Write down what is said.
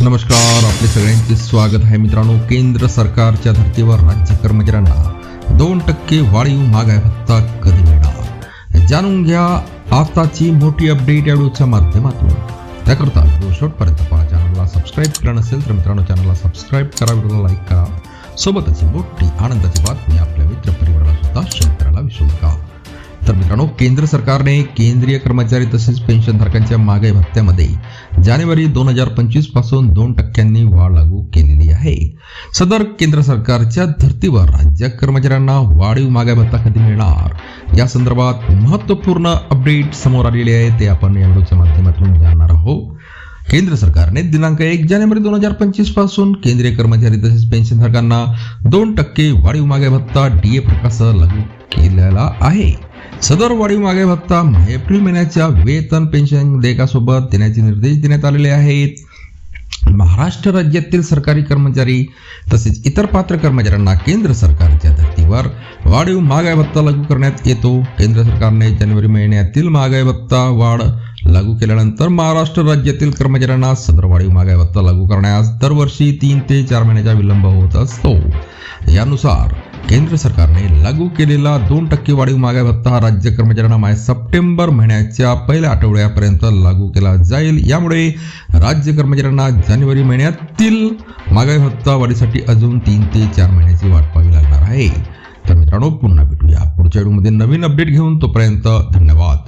नमस्कार आपले सगळ्यांचे स्वागत आहे मित्रांनो. केंद्र सरकारच्या धर्तीवर राज्य कर्मचाऱ्यांना दोन टक्के वाढीव महागाई भत्ता कधी मिळणार? जाणून घ्या आताची मोठी अपडेट या व्हिडिओच्या माध्यमातून. त्याकरता व्हिडिओ शेवटपर्यंत पहा. चॅनलला सबस्क्राईब करा नसेल तर मित्रांनो चॅनलला सबस्क्राईब करा. व्हिडिओला लाईक करा. सोबतच मोठी आनंदाची बातमी आपल्या केंद्र सरकारने केंद्रीय कर्मचारी तसेच पेन्शनधारकांच्या महागाई भत्त्यामध्ये जानेवारी दोन हजार पंचवीसपासून दोन टक्क्यांनी वाढ लागू केलेली आहे. सदर केंद्र सरकारच्या धर्तीवर राज्य कर्मचाऱ्यांना वाढीव महागाई भत्ता कधी मिळणार. या संदर्भात महत्त्वपूर्ण अपडेट समोर आलेले आहे ते आपण या व्हिडिओच्या माध्यमातून जाणणार आहोत. केंद्र सरकारने दिनांक एक जानेवारी दोन हजार पंचवीसपासून केंद्रीय कर्मचारी तसेच पेन्शनधारकांना दोन टक्के वाढीव मागे भत्ता डीए प्रकाश लागू केलेला आहे. सदर वाढीव मागे भत्ता एप्रिल महिन्याच्या वेतन पेन्शन देयकासोबत देण्याचे निर्देश देण्यात आलेले आहेत. महाराष्ट्र राज्यातील सरकारी कर्मचारी तसेच इतर पात्र कर्मचाऱ्यांना केंद्र सरकारच्या धर्तीवर वाढीव महागाई भत्ता लागू करण्यात येतो. केंद्र सरकारने जानेवारी महिन्यातील महागाई भत्ता वाढ लागू केल्यानंतर महाराष्ट्र राज्यातील कर्मचाऱ्यांना सदर वाढीव महागाई भत्ता लागू करण्यास दरवर्षी तीन ते चार महिन्याचा विलंब होत असतो. यानुसार केंद्र सरकारने लागू केलेला दोन टक्के वाढीव महागाई भत्ता राज्य कर्मचाऱ्यांना माय सप्टेंबर महिन्याच्या पहिल्या आठवड्यापर्यंत लागू केला जाईल. यामुळे राज्य कर्मचाऱ्यांना जानेवारी महिन्यातील महागाई भत्ता वाढीसाठी अजून तीन ते चार महिन्याची वाट पाहावी लागणार आहे. तर मित्रांनो पुन्हा भेटूया पुढच्या व्हिडिओमध्ये. नवीन अपडेट घेऊन तोपर्यंत धन्यवाद.